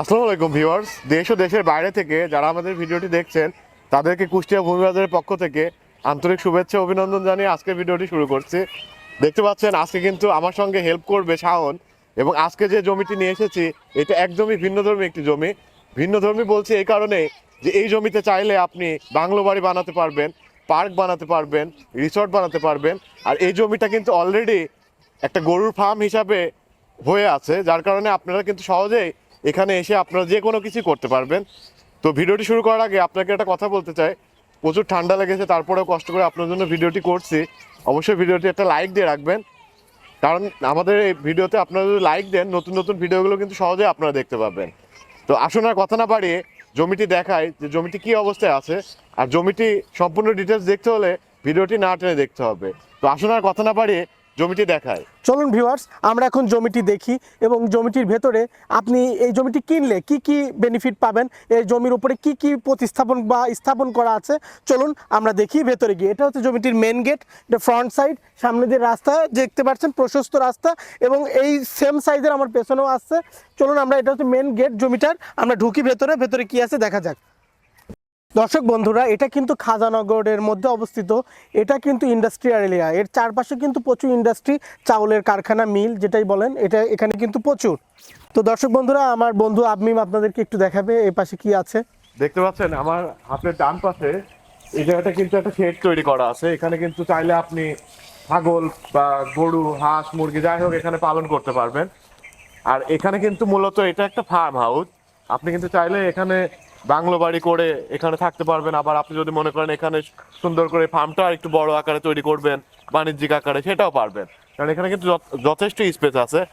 আসসালামু আলাইকুম ভিউয়ার্স দেশ ও দেশের বাইরে থেকে যারা আমাদের ভিডিওটি দেখছেন, তাদেরকে কুষ্টিয়া ভূমিবাজারের পক্ষ থেকে আন্তরিক শুভেচ্ছা অভিনন্দন জানিয়ে আজকের ভিডিওটি শুরু করছি। দেখতে পাচ্ছেন, আজকে কিন্তু আমার সঙ্গে হেল্প করবে শাওন এবং আজকে যে জমিটি নিয়ে এসেছি, এটা একদমই ভিন্নধর্মী একটি জমি। ভিন্নধর্মী বলছি এই কারণে যে এই জমিতে চাইলে আপনি বাংলো বাড়ি বানাতে পারবেন, পার্ক বানাতে পারবেন রিসর্ট বানাতে পারবেন। আর এই জমিটা কিন্তু অলরেডি একটা গরুর ফার্ম হিসাবে হয়ে আছে, যার কারণে আপনারা কিন্তু সহজেই এখানে এসে আপনারা যে কোনো কিছু করতে পারবেন। তো ভিডিওটি শুরু করার আগে আপনাকে একটা কথা বলতে চাই। প্রচুর ঠান্ডা লেগেছে, তারপরেও কষ্ট করে আপনার জন্য ভিডিওটি করছি। অবশ্যই ভিডিওটি একটা লাইক দিয়ে রাখবেন। কারণ আমাদের এই ভিডিওতে আপনারা যদি লাইক দেন, নতুন নতুন ভিডিওগুলো কিন্তু সহজেই আপনারা দেখতে পাবেন। তো আসুন আর কথা না বাড়িয়ে জমিটি দেখায় যে জমিটি কি অবস্থায় আছে। আর জমিটি সম্পূর্ণ ডিটেলস দেখতে হলে ভিডিওটি না টেনে দেখতে হবে। তো আসুন আর কথা না বাড়িয়ে জমিটি দেখায়। চলুন ভিউয়ার্স আমরা এখন জমিটি দেখি এবং জমিটির ভেতরে আপনি এই জমিটি কিনলে কি কি বেনিফিট পাবেন? এই জমির উপরে কি কি প্রতিস্থাপন বা স্থাপন করা আছে? চলুন আমরা দেখি ভেতরে গিয়ে। এটা হচ্ছে জমিটির মেন গেট এটা ফ্রন্ট সাইড সামনে দিয়ে রাস্তা দেখতে পাচ্ছেন, প্রশস্ত রাস্তা এবং এই সেম সাইজের আমার পেছনেও আসছে চলুন আমরা, এটা হচ্ছে মেন গেট জমিটার, আমরা ঢুকি ভেতরে ভেতরে কি আছে দেখা যাক। দর্শক বন্ধুরা, এটা কিন্তু খাজানগরের মধ্যে অবস্থিত। এটা কিন্তু ইন্ডাস্ট্রিয়াল এরিয়া এর চারপাশে কিন্তু প্রচুর ইন্ডাস্ট্রি চাউলের কারখানা, মিল যেটাই বলেন, এটা এখানে কিন্তু প্রচুর। তো দর্শক বন্ধুরা, আমার বন্ধু আবমিম আপনাদেরকে একটু দেখাবে, এ পাশে কি আছে? দেখতে পাচ্ছেন, আমার হাতের ডান পাশে এই জায়গাটা কিন্তু একটা শেড তৈরি করা আছে। এখানে কিন্তু চাইলে আপনি ছাগল বা গরু, হাঁস, মুরগি, যাই হোক, এখানে পালন করতে পারবেন। আর এখানে কিন্তু মূলত এটা একটা ফার্ম হাউস আপনি কিন্তু চাইলে এখানে বাংলো বাড়ি করে এখানে থাকতে পারবেন। আবার আপনি যদি মনে করেন এখানে সুন্দর করে ফার্মটা একটু বড় আকারে তৈরি করবেন, বাণিজ্যিক আকারে সেটাও পারবেন। কারণ এখানে কিন্তু যথ- যথেষ্ট স্পেস আছে।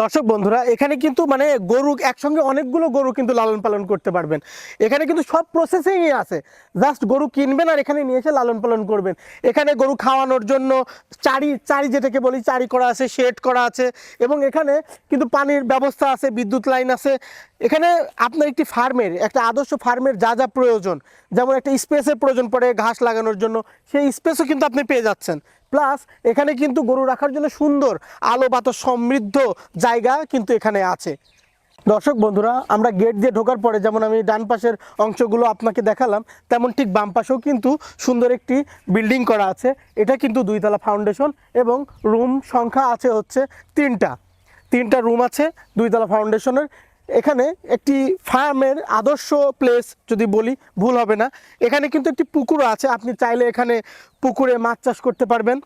দর্শক বন্ধুরা, এখানে কিন্তু মানে গরু, একসঙ্গে অনেকগুলো গরু কিন্তু লালন পালন করতে পারবেন। এখানে কিন্তু সব প্রসেসিংই আছে। জাস্ট গরু কিনবেন আর এখানে নিয়ে এসে লালন পালন করবেন। এখানে গরু খাওয়ানোর জন্য চারি চারি যেটাকে বলি, চারি করা আছে শেড করা আছে এবং এখানে কিন্তু পানির ব্যবস্থা আছে, বিদ্যুৎ লাইন আছে। এখানে আপনার একটি ফার্মের, একটা আদর্শ ফার্মের যা যা প্রয়োজন, যেমন একটা স্পেসের প্রয়োজন পড়ে ঘাস লাগানোর জন্য, সেই স্পেসও কিন্তু আপনি পেয়ে যাচ্ছেন। প্লাস এখানে কিন্তু গরু রাখার জন্য সুন্দর আলো বাতাস সমৃদ্ধ জায়গা কিন্তু এখানে আছে। দর্শক বন্ধুরা, আমরা গেট দিয়ে ঢোকার পরে যেমন আমি ডান পাশের অংশগুলো আপনাকে দেখালাম, তেমন ঠিক বাম পাশেও কিন্তু সুন্দর একটি বিল্ডিং করা আছে। এটা কিন্তু দুইতলা ফাউন্ডেশন এবং রুম সংখ্যা আছে হচ্ছে তিনটা। তিনটা রুম আছে, দুইতলা ফাউন্ডেশনের। এখানে একটি ফার্মের আদর্শ প্লেস যদি বলি, ভুল হবে না। এখানে কিন্তু একটি পুকুরও আছে, আপনি চাইলে এখানে পুকুরে মাছ চাষ করতে পারবেন।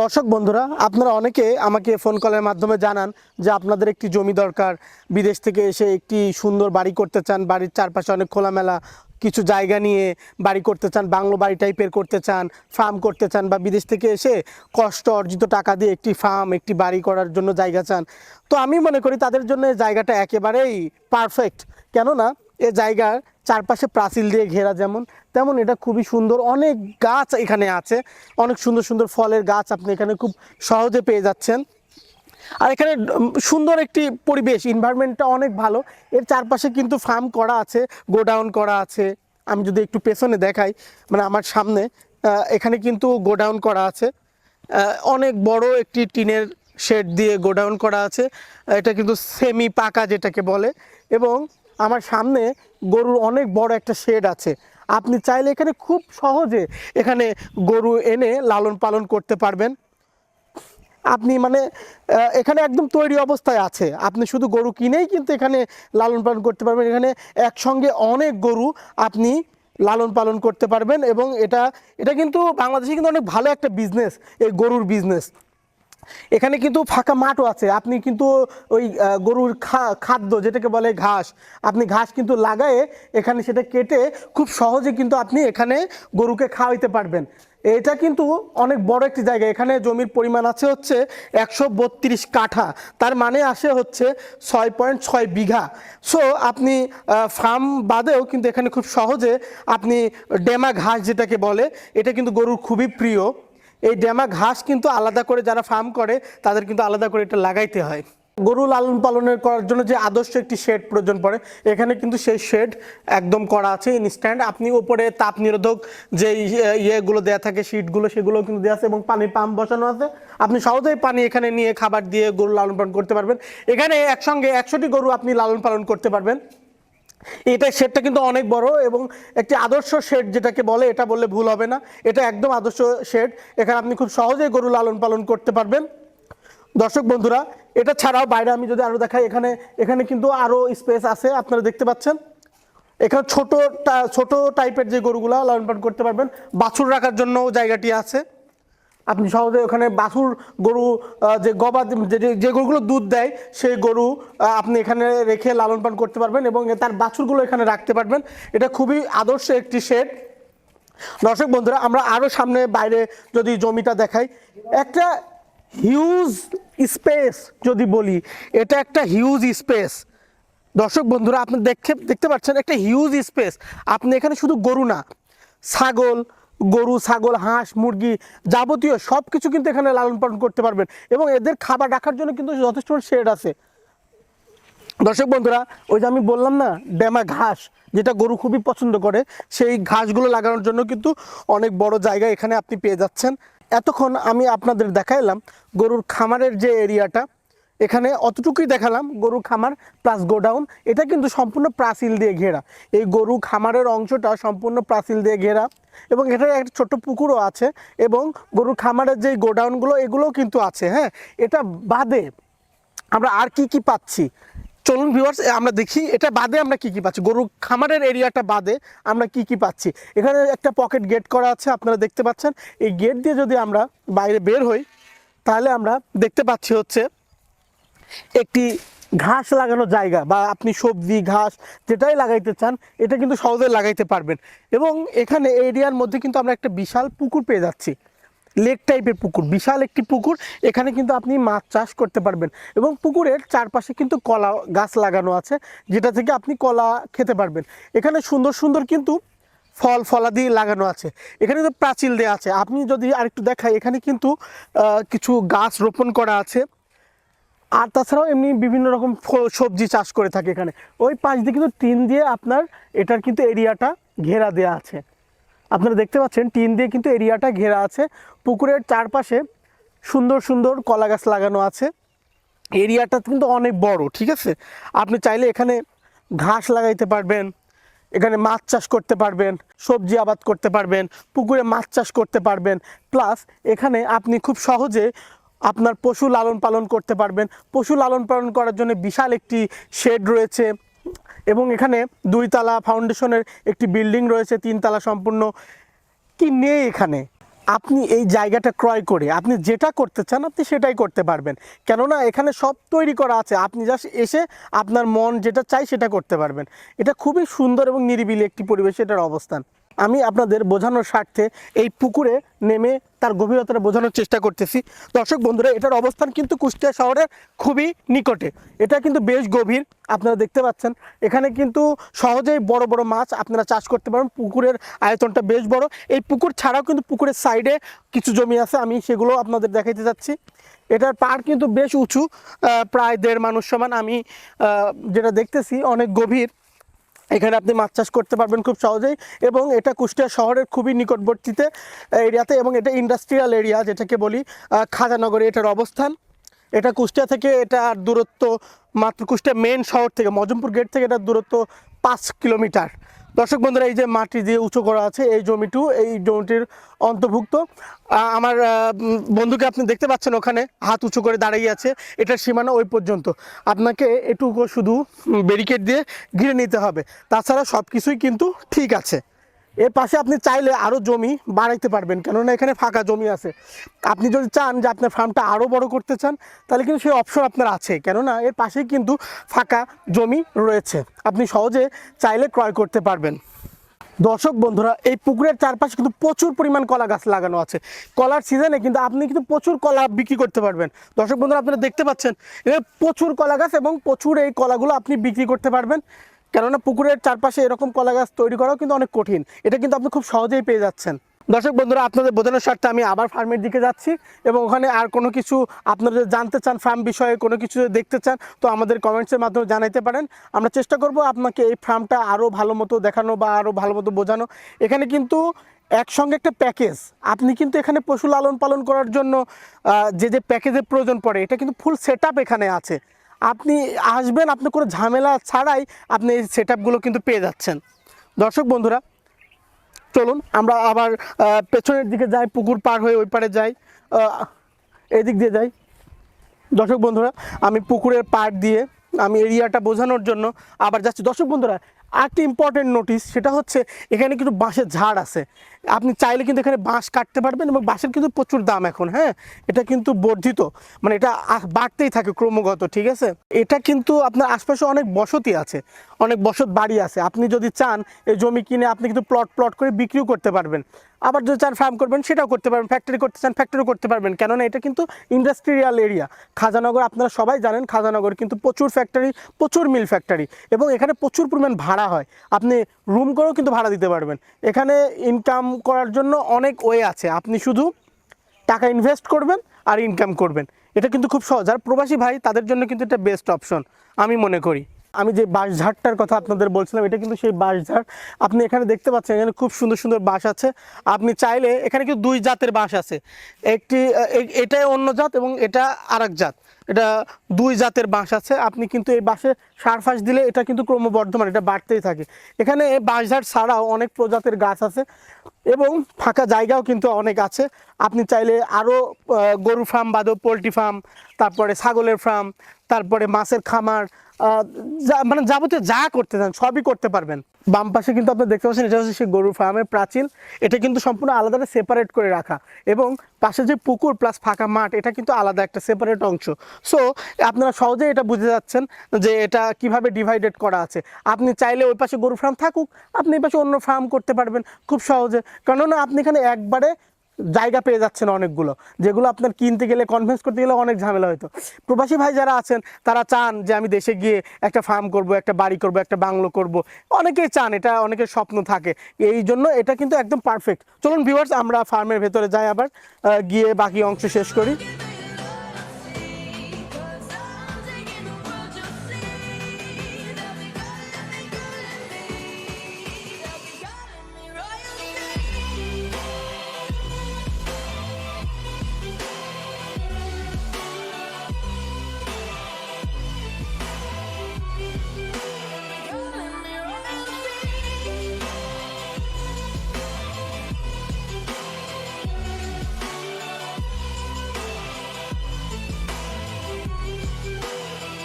দর্শক বন্ধুরা, আপনারা অনেকে আমাকে ফোন কলের মাধ্যমে জানান যে আপনাদের একটি জমি দরকার, বিদেশ থেকে এসে একটি সুন্দর বাড়ি করতে চান, বাড়ির চারপাশে অনেক খোলামেলা কিছু জায়গা নিয়ে বাড়ি করতে চান, বাংলো বাড়ি টাইপের করতে চান ফার্ম করতে চান বা বিদেশ থেকে এসে কষ্ট অর্জিত টাকা দিয়ে একটি ফার্ম একটি বাড়ি করার জন্য জায়গা চান। তো আমি মনে করি তাদের জন্য জায়গাটা একেবারেই পারফেক্ট কেননা এ জায়গার চারপাশে প্রাচীল দিয়ে ঘেরা যেমন, তেমন এটা খুবই সুন্দর। অনেক গাছ এখানে আছে। অনেক সুন্দর সুন্দর ফলের গাছ আপনি এখানে খুব সহজে পেয়ে যাচ্ছেন। আর এখানে সুন্দর একটি পরিবেশ এনভায়রনমেন্টটা অনেক ভালো। এর চারপাশে কিন্তু ফার্ম করা আছে, গোডাউন করা আছে। আমি যদি একটু পেছনে দেখাই মানে আমার সামনে এখানে কিন্তু গোডাউন করা আছে। অনেক বড় একটি টিনের শেড দিয়ে গোডাউন করা আছে। এটা কিন্তু সেমি পাকা যেটাকে বলে। এবং আমার সামনে গরুর অনেক বড় একটা শেড আছে। আপনি চাইলে এখানে খুব সহজে এখানে গরু এনে লালন পালন করতে পারবেন। আপনি মানে এখানে একদম তৈরি অবস্থায় আছে। আপনি শুধু গরু কিনেই কিন্তু এখানে লালন পালন করতে পারবেন। এখানে একসঙ্গে অনেক গরু আপনি লালন পালন করতে পারবেন এবং এটা এটা কিন্তু বাংলাদেশে কিন্তু অনেক ভালো একটা বিজনেস এই গরুর বিজনেস এখানে কিন্তু ফাঁকা মাঠও আছে। আপনি কিন্তু ওই গরুর খাদ্য যেটাকে বলে ঘাস, আপনি ঘাস কিন্তু লাগায়ে এখানে সেটা কেটে খুব সহজে কিন্তু আপনি এখানে গরুকে খাওয়াইতে পারবেন। এটা কিন্তু অনেক বড় একটি জায়গা। এখানে জমির পরিমাণ আছে হচ্ছে একশো বত্রিশ কাঠা। তার মানে আসে হচ্ছে ছয় পয়েন্ট ছয় বিঘা। সো আপনি ফার্ম বাদেও কিন্তু এখানে খুব সহজে আপনি ডেমা ঘাস যেটাকে বলে, এটা কিন্তু গরুর খুবই প্রিয়। এই ড্যামা ঘাস কিন্তু আলাদা করে যারা ফার্ম করে, তাদের কিন্তু আলাদা করে এটা লাগাইতে হয়। গরু লালন পালনের করার জন্য যে আদর্শ একটি শেড প্রয়োজন পড়ে, এখানে কিন্তু সেই শেড একদম করা আছে ইনস্ট্যান্ট আপনি উপরে তাপ নিরোধক যে ইয়ে- ইয়েগুলো দেওয়া থাকে শীটগুলো সেগুলো কিন্তু দেওয়া আছে এবং পানির পাম্প বসানো আছে। আপনি সহজেই পানি এখানে নিয়ে খাবার দিয়ে গরু লালন পালন করতে পারবেন। এখানে একসঙ্গে একশোটি গরু আপনি লালন পালন করতে পারবেন। এটা শেডটা কিন্তু অনেক বড় এবং একটি আদর্শ শেড যেটাকে বলে, এটা বললে ভুল হবে না। এটা একদম আদর্শ শেড। এখানে আপনি খুব সহজেই গরু লালন পালন করতে পারবেন। দর্শক বন্ধুরা, এটা ছাড়াও বাইরে আমি যদি আরও দেখাই, এখানে এখানে কিন্তু আরও স্পেস আছে, আপনারা দেখতে পাচ্ছেন। এখানে ছোট ছোট টাইপের যে গরুগুলা লালন পালন করতে পারবেন, বাছুর রাখার জন্য জায়গাটি আছে। আপনি সহজে ওখানে বাছুর গরু যে গবাদ, যে গরুগুলো দুধ দেয়, সেই গরু আপনি এখানে রেখে লালন পালন করতে পারবেন এবং তার বাছুরগুলো এখানে রাখতে পারবেন। এটা খুবই আদর্শ একটি শেড। দর্শক বন্ধুরা, আমরা আরও সামনে বাইরে যদি জমিটা দেখাই, একটা হিউজ স্পেস যদি বলি, এটা একটা হিউজ স্পেস দর্শক বন্ধুরা, আপনি দেখতে দেখতে পাচ্ছেন, একটা হিউজ স্পেস আপনি এখানে শুধু গরু না, ছাগল গরু, ছাগল, হাঁস, মুরগি যাবতীয় সব কিছু কিন্তু এখানে লালন পালন করতে পারবেন এবং এদের খাবার রাখার জন্য কিন্তু যথেষ্ট শেড আছে। দর্শক বন্ধুরা, ওই যে আমি বললাম না, ড্যামা ঘাস, যেটা গরু খুবই পছন্দ করে, সেই ঘাসগুলো লাগানোর জন্য কিন্তু অনেক বড় জায়গা এখানে আপনি পেয়ে যাচ্ছেন। এতক্ষণ আমি আপনাদের দেখাইলাম গরুর খামারের যে এরিয়াটা এখানে অতটুকুই দেখালাম, গরু খামার প্লাস গোডাউন এটা কিন্তু সম্পূর্ণ প্রাচীল দিয়ে ঘেরা। এই গরু খামারের অংশটা সম্পূর্ণ প্রাচীল দিয়ে ঘেরা এবং এটার একটা ছোট্ট পুকুরও আছে এবং গরু খামারের যে গোডাউনগুলো এগুলোও কিন্তু আছে হ্যাঁ? এটা বাদে আমরা আর কি কি পাচ্ছি? চলুন ভিউয়ার্স আমরা দেখি, এটা বাদে আমরা কি কি পাচ্ছি? গরু খামারের এরিয়াটা বাদে আমরা কি কি পাচ্ছি? এখানে একটা পকেট গেট করা আছে, আপনারা দেখতে পাচ্ছেন। এই গেট দিয়ে যদি আমরা বাইরে বের হই, তাহলে আমরা দেখতে পাচ্ছি হচ্ছে একটি ঘাস লাগানো জায়গা বা আপনি সবজি, ঘাস যেটাই লাগাইতে চান, এটা কিন্তু সহজে লাগাইতে পারবেন। এবং এখানে এরিয়ার মধ্যে কিন্তু আমরা একটা বিশাল পুকুর পেয়ে যাচ্ছি। লেক টাইপের পুকুর, বিশাল একটি পুকুর। এখানে কিন্তু আপনি মাছ চাষ করতে পারবেন। এবং পুকুরের চারপাশে কিন্তু কলা গাছ লাগানো আছে, যেটা থেকে আপনি কলা খেতে পারবেন। এখানে সুন্দর সুন্দর কিন্তু ফল ফলাদি লাগানো আছে। এখানে তো প্রাচীল দেওয়া আছে। আপনি যদি আরেকটু দেখাই, এখানে কিন্তু কিছু গাছ রোপণ করা আছে। আর তাছাড়াও এমনি বিভিন্ন রকম সবজি চাষ করে থাকে এখানে। ওই পাশ দিয়ে কিন্তু টিন দিয়ে আপনার এটার কিন্তু এরিয়াটা ঘেরা দেয়া আছে। আপনারা দেখতে পাচ্ছেন, টিন দিয়ে কিন্তু এরিয়াটা ঘেরা আছে। পুকুরের চারপাশে সুন্দর সুন্দর কলা গাছ লাগানো আছে। এরিয়াটা কিন্তু অনেক বড়, ঠিক আছে? আপনি চাইলে এখানে ঘাস লাগাইতে পারবেন, এখানে মাছ চাষ করতে পারবেন, সবজি আবাদ করতে পারবেন, পুকুরে মাছ চাষ করতে পারবেন। প্লাস এখানে আপনি খুব সহজে আপনার পশু লালন পালন করতে পারবেন। পশু লালন পালন করার জন্য বিশাল একটি শেড রয়েছে এবং এখানে দুইতলা ফাউন্ডেশনের একটি বিল্ডিং রয়েছে, তিনতলা সম্পূর্ণ। কি নেই এখানে? আপনি এই জায়গাটা ক্রয় করে, আপনি যেটা করতে চান, আপনি সেটাই করতে পারবেন। কেননা এখানে সব তৈরি করা আছে। আপনি জাস্ট এসে আপনার মন যেটা চাই সেটা করতে পারবেন। এটা খুবই সুন্দর এবং নিরিবিলি একটি পরিবেশে এটার অবস্থান। আমি আপনাদের বোঝানোর স্বার্থে এই পুকুরে নেমে তার গভীরতাটা বোঝানোর চেষ্টা করতেছি। দর্শক বন্ধুরা, এটার অবস্থান কিন্তু কুষ্টিয়া শহরের খুবই নিকটে। এটা কিন্তু বেশ গভীর, আপনারা দেখতে পাচ্ছেন। এখানে কিন্তু সহজেই বড় বড় মাছ আপনারা চাষ করতে পারেন পুকুরের আয়তনটা বেশ বড়। এই পুকুর ছাড়াও কিন্তু পুকুরের সাইডে কিছু জমি আছে, আমি সেগুলো আপনাদের দেখাইতে যাচ্ছি। এটার পাড় কিন্তু বেশ উঁচু প্রায় দেড় মানুষ সমান। আমি যেটা দেখতেছি, অনেক গভীর। এখানে আপনি মাছ চাষ করতে পারবেন খুব সহজেই এবং এটা কুষ্টিয়া শহরের খুবই নিকটবর্তীতে এরিয়াতে এবং এটা ইন্ডাস্ট্রিয়াল এরিয়া যেটাকে বলি খাজানগরে এটার অবস্থান। এটা কুষ্টিয়া থেকে এটা আর দূরত্ব মাত্র কুষ্টিয়া মেন শহর থেকে, মজমপুর গেট থেকে এটার দূরত্ব পাঁচ কিলোমিটার। দর্শক বন্ধুরা, এই যে মাটি দিয়ে উঁচু করা আছে, এই জমিটু, এই জমিটির অন্তর্ভুক্ত। আমার বন্ধুকে আপনি দেখতে পাচ্ছেন ওখানে, হাত উঁচু করে দাঁড়িয়ে আছে, এটার সীমানা ওই পর্যন্ত। আপনাকে এটুকু শুধু ব্যারিকেড দিয়ে ঘিরে নিতে হবে। তাছাড়া সব কিছুই কিন্তু ঠিক আছে। এর পাশে আপনি চাইলে আরও জমি বাড়াইতে পারবেন, কেননা এখানে ফাঁকা জমি আছে। আপনি যদি চান যে আপনার ফার্মটা আরও বড় করতে চান, তাহলে কিন্তু সেই অপশন আপনার আছে, কেননা এর পাশেই কিন্তু ফাঁকা জমি রয়েছে। আপনি সহজে চাইলে ক্রয় করতে পারবেন। দর্শক বন্ধুরা, এই পুকুরের চারপাশে কিন্তু প্রচুর পরিমাণ কলা গাছ লাগানো আছে। কলার সিজনে কিন্তু আপনি কিন্তু প্রচুর কলা বিক্রি করতে পারবেন। দর্শক বন্ধুরা, আপনারা দেখতে পাচ্ছেন প্রচুর কলা গাছ এবং প্রচুর এই কলাগুলো আপনি বিক্রি করতে পারবেন। কেননা পুকুরের চারপাশে এরকম কলা গাছ তৈরি করাও কিন্তু অনেক কঠিন। এটা কিন্তু আপনি খুব সহজেই পেয়ে যাচ্ছেন। দর্শক বন্ধুরা, আপনাদের বোঝানোর স্বার্থে আমি আবার ফার্মের দিকে যাচ্ছি এবং ওখানে আর কোনো কিছু আপনারা জানতে চান, ফার্ম বিষয়ে কোনো কিছু দেখতে চান, তো আমাদের কমেন্টসের মাধ্যমে জানাইতে পারেন। আমরা চেষ্টা করব আপনাকে এই ফার্মটা আরও ভালো মতো দেখানো বা আরও ভালো মতো বোঝানো। এখানে কিন্তু একসঙ্গে একটা প্যাকেজ। আপনি কিন্তু এখানে পশু লালন পালন করার জন্য যে যে প্যাকেজের প্রয়োজন পড়ে, এটা কিন্তু ফুল সেট এখানে আছে। আপনি আসবেন, আপনি কোনো ঝামেলা ছাড়াই আপনি এই সেট কিন্তু পেয়ে যাচ্ছেন। দর্শক বন্ধুরা, চলুন, আমরা আবার পেছনের দিকে যাই, পুকুর পার হয়ে ওই পারে যাই এদিক দিয়ে যাই। দর্শক বন্ধুরা, আমি পুকুরের পাড় দিয়ে, আমি এরিয়াটা বোঝানোর জন্য আবার যাচ্ছি। দর্শক বন্ধুরা আরেকটি ইম্পর্টেন্ট নোটিস সেটা হচ্ছে এখানে কিন্তু বাঁশের ঝাড় আছে। আপনি চাইলে কিন্তু এখানে বাঁশ কাটতে পারবেন এবং বাঁশের কিন্তু প্রচুর দাম এখন হ্যাঁ? এটা কিন্তু বর্ধিত মানে এটা বাড়তেই থাকে ক্রমাগত, ঠিক আছে? এটা কিন্তু আপনার আশপাশে অনেক বসতি আছে, অনেক বসত বাড়ি আছে। আপনি যদি চান, এই জমি কিনে আপনি কিন্তু প্লট প্লট করে বিক্রিও করতে পারবেন। আবার যদি চান ফার্ম করবেন, সেটাও করতে পারবেন ফ্যাক্টরি করতে চান ফ্যাক্টরিও করতে পারবেন। কেননা এটা কিন্তু ইন্ডাস্ট্রিয়াল এরিয়া খাজানগর, আপনারা সবাই জানেন, খাজানগর কিন্তু প্রচুর ফ্যাক্টরি প্রচুর মিল ফ্যাক্টরি এবং এখানে প্রচুর পরিমাণ ভাড়া হয়। আপনি রুম করেও কিন্তু ভাড়া দিতে পারবেন। এখানে ইনকাম করার জন্য অনেক ওয়ে আছে। আপনি শুধু টাকা ইনভেস্ট করবেন আর ইনকাম করবেন। এটা কিন্তু খুব সহজ। আর প্রবাসী ভাই, তাদের জন্য কিন্তু এটা বেস্ট অপশন আমি মনে করি। আমি যে বাঁশঝাড়টার কথা আপনাদের বলছিলাম, এটা কিন্তু সেই বাঁশঝাড় আপনি এখানে দেখতে পাচ্ছেন, এখানে খুব সুন্দর সুন্দর বাঁশ আছে। আপনি চাইলে এখানে কিন্তু দুই জাতের বাঁশ আছে। একটি এটাই অন্য জাত এবং এটা আরেক জাত। এটা দুই জাতের বাঁশ আছে। আপনি কিন্তু এই বাঁশে সার ফাঁস দিলে এটা কিন্তু ক্রমবর্ধমান, এটা বাড়তেই থাকে। এখানে বাঁশঝাড় ছাড়াও অনেক প্রজাতির গাছ আছে এবং ফাঁকা জায়গাও কিন্তু অনেক আছে। আপনি চাইলে আরও গরু ফার্ম বাদেও পোলট্রি ফার্ম তারপরে ছাগলের ফার্ম তারপরে মাছের খামার মানে যাবতীয় যা করতে চান সবই করতে পারবেন। বাম পাশে কিন্তু আপনি দেখতে পাচ্ছেন, এটা হচ্ছে সেই গরুর ফার্মের প্রাচীন। এটা কিন্তু সম্পূর্ণ আলাদা সেপারেট করে রাখা এবং পাশে যে পুকুর প্লাস ফাঁকা মাঠ, এটা কিন্তু আলাদা একটা সেপারেট অংশ। সো আপনারা সহজেই এটা বুঝে যাচ্ছেন যে এটা কীভাবে ডিভাইডেড করা আছে। আপনি চাইলে ওই পাশে গরু ফার্ম থাকুক, আপনি এই পাশে অন্য ফার্ম করতে পারবেন খুব সহজে। কেননা আপনি এখানে একবারে জায়গা পেয়ে যাচ্ছেন অনেকগুলো, যেগুলো আপনার কিনতে গেলে কনভিন্স করতে গেলে অনেক ঝামেলা হতো প্রবাসী ভাই যারা আছেন, তারা চান যে আমি দেশে গিয়ে একটা ফার্ম করব, একটা বাড়ি করব, একটা বাংলো করব। অনেকেই চান, এটা অনেকের স্বপ্ন থাকে। এই জন্য এটা কিন্তু একদম পারফেক্ট চলুন ভিউয়ার্স আমরা ফার্মের ভেতরে যাই আবার গিয়ে বাকি অংশ শেষ করি।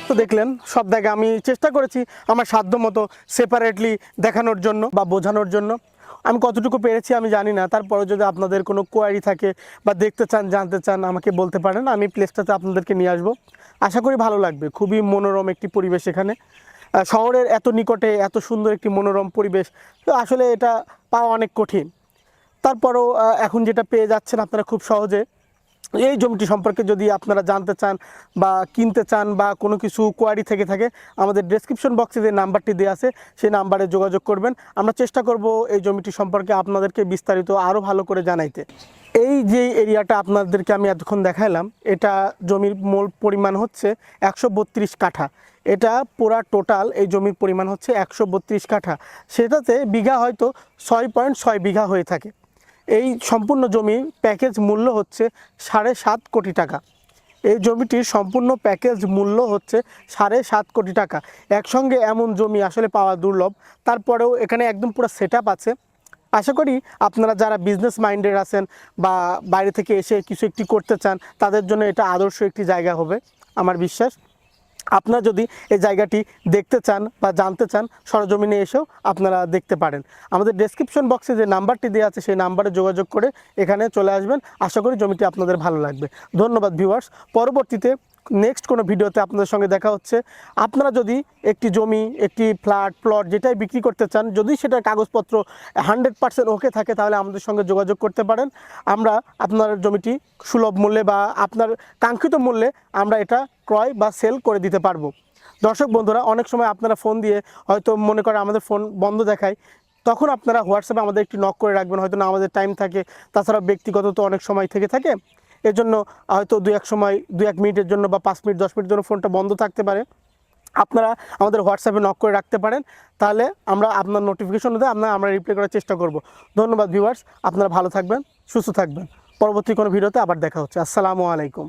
তো দেখলেন, সব জায়গায় আমি চেষ্টা করেছি আমার সাধ্য মতো সেপারেটলি দেখানোর জন্য বা বোঝানোর জন্য। আমি কতটুকু পেরেছি আমি জানি না। তারপরে যদি আপনাদের কোনো কোয়ারি থাকে বা দেখতে চান, জানতে চান, আমাকে বলতে পারেন। আমি প্লেসটাতে আপনাদেরকে নিয়ে আসব। আশা করি ভালো লাগবে। খুবই মনোরম একটি পরিবেশ এখানে। শহরের এত নিকটে এত সুন্দর একটি মনোরম পরিবেশ, তো আসলে এটা পাওয়া অনেক কঠিন। তারপরও এখন যেটা পেয়ে যাচ্ছেন আপনারা খুব সহজে এই জমিটি সম্পর্কে যদি আপনারা জানতে চান বা কিনতে চান বা কোনো কিছু কোয়ারি থেকে থাকে, আমাদের ডেসক্রিপশন বক্সে যে নাম্বারটি দেওয়া আছে, সেই নাম্বারে যোগাযোগ করবেন। আমরা চেষ্টা করব এই জমিটি সম্পর্কে আপনাদেরকে বিস্তারিত আরও ভালো করে জানাইতে। এই যে এরিয়াটা আপনাদেরকে আমি এতক্ষণ দেখাইলাম, এটা জমির মূল পরিমাণ হচ্ছে একশো বত্রিশ কাঠা। এটা পুরা টোটাল এই জমির পরিমাণ হচ্ছে একশো বত্রিশ কাঠা। সেটাতে বিঘা হয়তো ছয় পয়েন্ট ছয় বিঘা হয়ে থাকে। এই সম্পূর্ণ জমির প্যাকেজ মূল্য হচ্ছে সাড়ে সাত কোটি টাকা। এই জমিটির সম্পূর্ণ প্যাকেজ মূল্য হচ্ছে সাড়ে সাত কোটি টাকা। একসঙ্গে এমন জমি আসলে পাওয়া দুর্লভ, তারপরেও এখানে একদম পুরো সেট আছে। আশা করি আপনারা যারা বিজনেস মাইন্ডেড আছেন বা বাইরে থেকে এসে কিছু একটি করতে চান, তাদের জন্য এটা আদর্শ একটি জায়গা হবে, আমার বিশ্বাস। আপনারা যদি এই জায়গাটি দেখতে চান বা জানতে চান, সরজমিনে এসেও আপনারা দেখতে পারেন। আমাদের ডেসক্রিপশন বক্সে যে নাম্বারটি দেওয়া আছে, সেই নাম্বারে যোগাযোগ করে এখানে চলে আসবেন। আশা করি জমিটি আপনাদের ভালো লাগবে। ধন্যবাদ ভিউয়ার্স পরবর্তীতে নেক্সট কোনো ভিডিওতে আপনাদের সঙ্গে দেখা হচ্ছে। আপনারা যদি একটি জমি, একটি ফ্ল্যাট, প্লট যেটাই বিক্রি করতে চান, যদি সেটার কাগজপত্র হান্ড্রেড পার্সেন্ট ওকে থাকে, তাহলে আমাদের সঙ্গে যোগাযোগ করতে পারেন। আমরা আপনার জমিটি সুলভ মূল্যে বা আপনার কাঙ্ক্ষিত মূল্যে আমরা এটা ক্রয় বা সেল করে দিতে পারব। দর্শক বন্ধুরা, অনেক সময় আপনারা ফোন দিয়ে হয়তো মনে করেন আমাদের ফোন বন্ধ দেখায়। তখন আপনারা হোয়াটসঅ্যাপে আমাদের একটি নক করে রাখবেন, হয়তো না আমাদের টাইম থাকে। তাছাড়া ব্যক্তিগত তো অনেক সময় থেকে থাকে। এর জন্য হয়তো দু এক সময় দু এক মিনিটের জন্য বা পাঁচ মিনিট, দশ মিনিটের জন্য ফোনটা বন্ধ থাকতে পারে। আপনারা আমাদের হোয়াটসঅ্যাপে নক করে রাখতে পারেন। তাহলে আমরা আপনার নোটিফিকেশন দেয় আপনার, আমরা রিপ্লাই করার চেষ্টা করব। ধন্যবাদ ভিউয়ার্স আপনারা ভালো থাকবেন, সুস্থ থাকবেন। পরবর্তী কোনো ভিডিওতে আবার দেখা হচ্ছে। আসসালামু আলাইকুম।